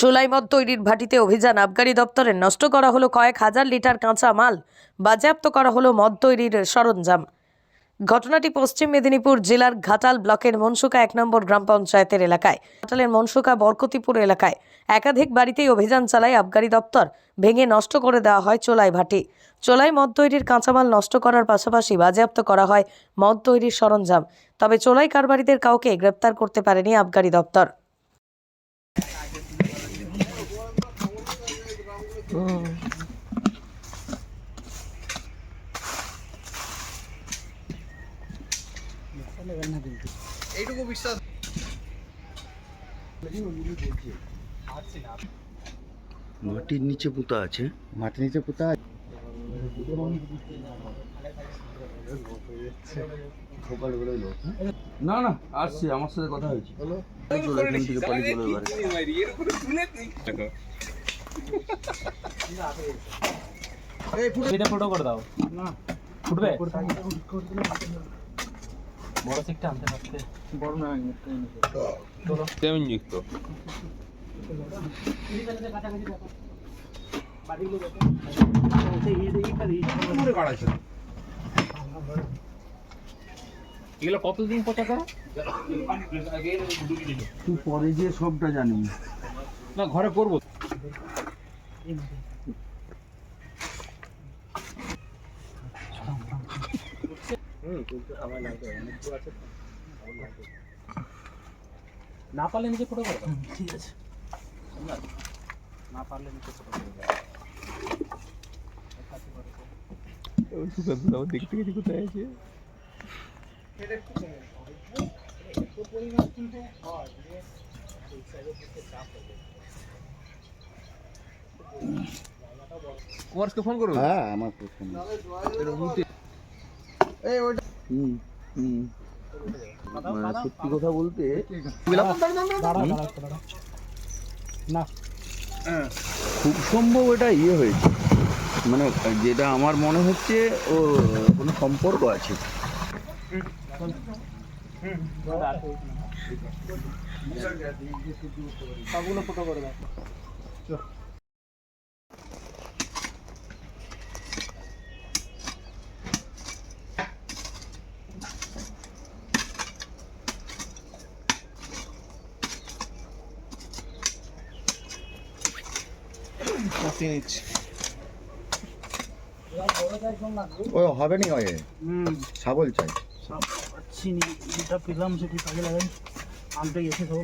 চুলাই মদ তৈরির ভাটিতে অভিযান আবগারি দপ্তরের নষ্ট করা হলো কয়েক হাজার লিটার কাঁচা মাল। বাজেয়াপ্ত করা হলো মদ তৈরির সরঞ্জাম। ঘটনাটি পশ্চিম মেদিনীপুর জেলার ঘাটাল ব্লকের মনসুকা এক নম্বর গ্রাম পঞ্চায়েতের এলাকায়। ঘাটালের মনসুকা বরকতিপুর এলাকায় একাধিক বাড়িতেই অভিযান চালায় আবগারি দপ্তর। ভেঙে নষ্ট করে দেওয়া হয় চোলাই ভাটি। চোলাই মদ তৈরির কাঁচামাল নষ্ট করার পাশাপাশি বাজেয়াপ্ত করা হয় মদ তৈরির সরঞ্জাম। তবে চোলাই কারবারিদের কাউকে গ্রেপ্তার করতে পারেনি আবগারি দপ্তর। এইটুকু বিশ্বাস মাটির নিচে পুঁতা আছে। মাটির নিচে পোতা না না আসছে আমার সাথে কথা হয়েছে। এটা ফটো করে দাও। ফুটবে? বড় সিকটা আনতে পারতে বড় না কেমন যুক্ত? এগুলো কতদিন পচাতে তুই পরে গিয়ে সবটা জানি না ঘরে করব। না পারলে নিজে ফটো করে ঠিক আছে। না পারলে নিজে ফটো করে দাও। দেখতে গেছি কোথায় আছে? কুমারকে ফোন করো। হ্যাঁ আমার প্রথম হুম হুম। মানে সত্যি কথা বলতে না। খুব সম্ভব এটা ইয়ে হয়েছে। মানে যেটা আমার মনে হচ্ছে ও কোনো সম্পর্ক আছে। সবগুলো ফটো করে দাও ও হবে নি ওয়ে শাবল চাই চিনি যেটা পেলাম সেটি কাজে লাগাই আনতে গেছে সব